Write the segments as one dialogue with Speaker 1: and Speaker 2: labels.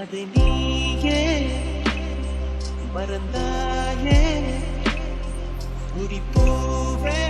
Speaker 1: அதை நீயே மறந்தாயே
Speaker 2: குறிப்போவே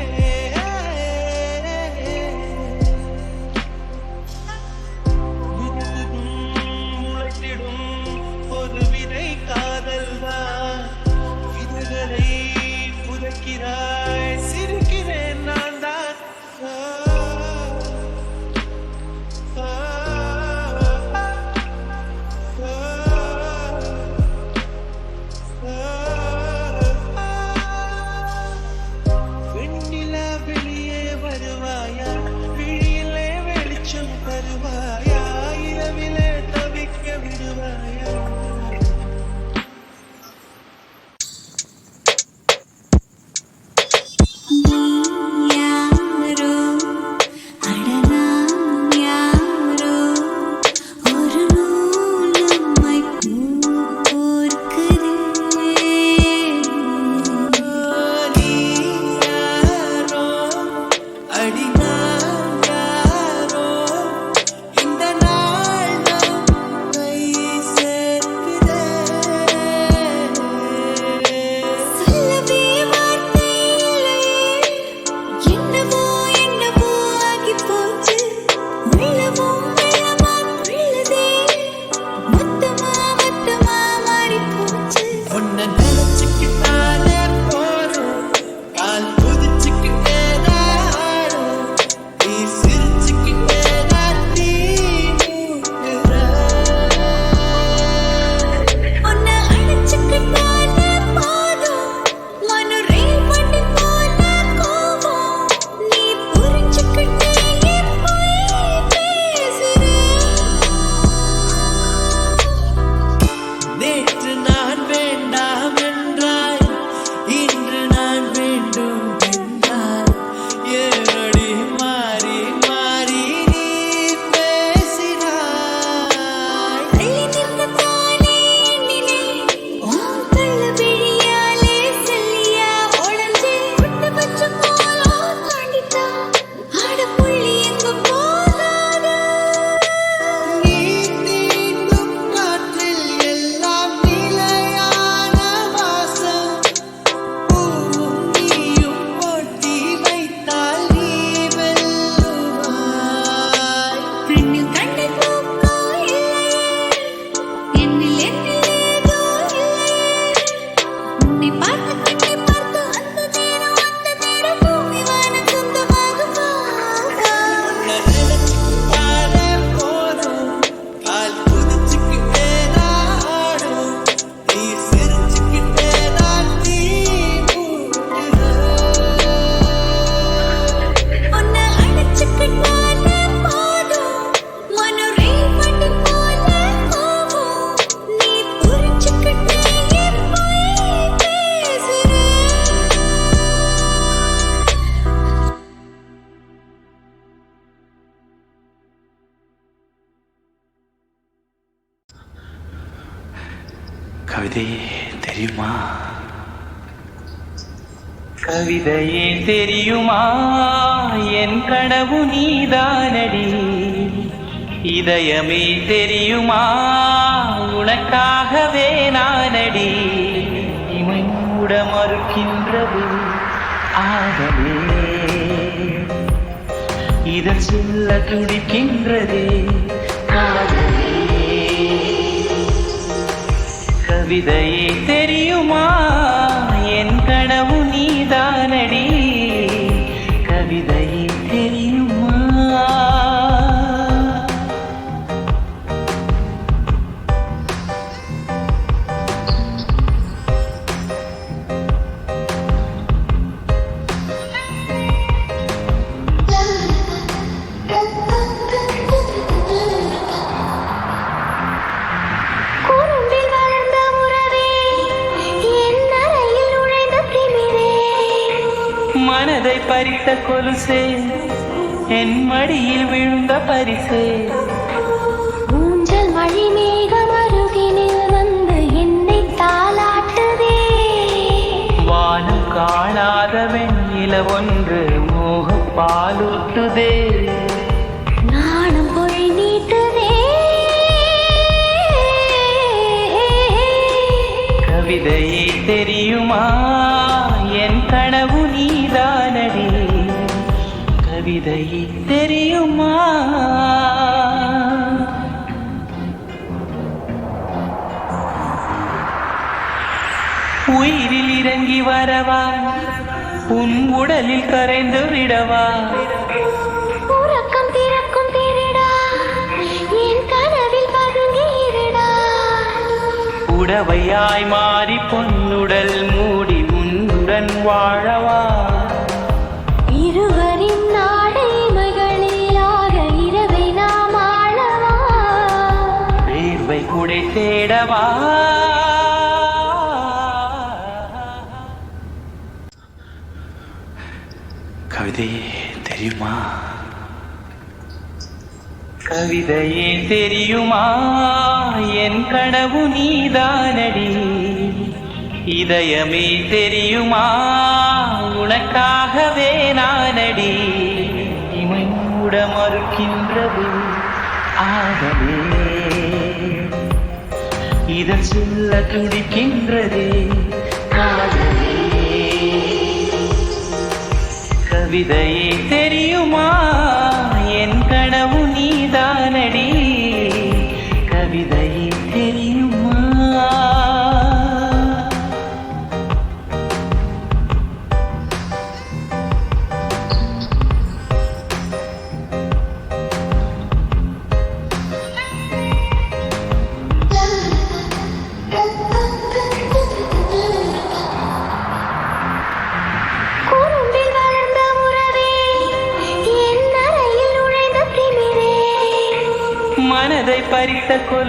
Speaker 3: கவிதை தெரியுமா? கவிதையே தெரியுமா? என் கனவு நீதானடி. இதயமே தெரியுமா? உனக்காகவே நானடி. இமை மூட மறுக்கின்றது ஆகவே. இதில் சொல்ல துடிக்கின்றதே. காதல் விதையே தெரியுமா? என் கனவு நீதானடி. மனதை பறித்த கொலுசே என் மடியில் விழுந்த பரிசே.
Speaker 2: ஊஞ்சல் மழை மேகம் அருகினில் வந்து என்னை தாளாட்டுதே.
Speaker 3: வானம் காணாத வெண்ணில ஒன்று மோக பாலூட்டுதே
Speaker 2: நாணம் பொறி நீட்டுதே.
Speaker 3: கவிதையே தெரியுமா? கவிதையே தெரியுமா? உயிரில் இறங்கி வரவா? உன் உடலில் கரைந்து விடவா?
Speaker 2: உறக்கம் திறக்கும் திருடா என் கனவில்
Speaker 3: உடவையாய் மாறி பொன்னுடல் மூடி உன்னுடன் வாழவா? தெரியுமா? கவிதையே தெரியுமா? என் கடவு நீதானடி. இதயமே தெரியுமா? உனக்காகவே நானடி. இமை மூட மறுக்கின்றது ஆகவே. இதன் சொல்ல துடிக்கின்றதே. கவிதையே தெரியுமா?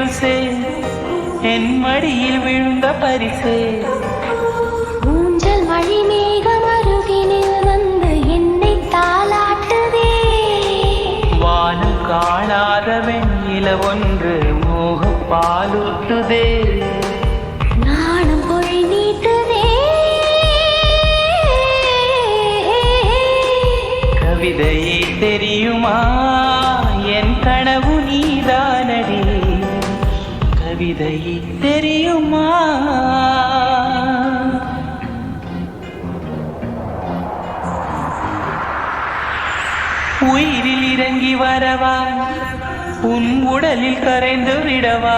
Speaker 3: கொலுசே என் மடியில் விழுந்த பரிசே.
Speaker 2: ஊஞ்சல் மழை மேகம் அருகினில் வந்து என்னை தாளாட்டுதே.
Speaker 3: வானம் காணாத வெண்ணில ஒன்று மோக பாலூட்டுதே
Speaker 2: நாணம் பொறி நீட்டுதே.
Speaker 3: கவிதையே தெரியுமா? இறங்கி வரவா? உன் உடலில் கரைந்து விடவா?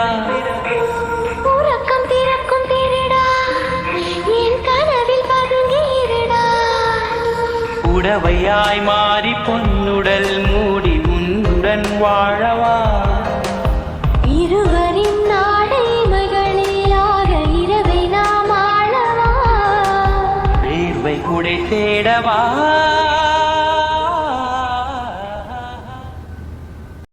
Speaker 3: உடவையாய் மாறி பொன்னுடல் மூடி உன்னுடன் வாழவா?
Speaker 2: இருவரின் நாடைமைகளிலாக இரவை நாம் ஆளவா?
Speaker 3: வேர்வை குடை தேடவா?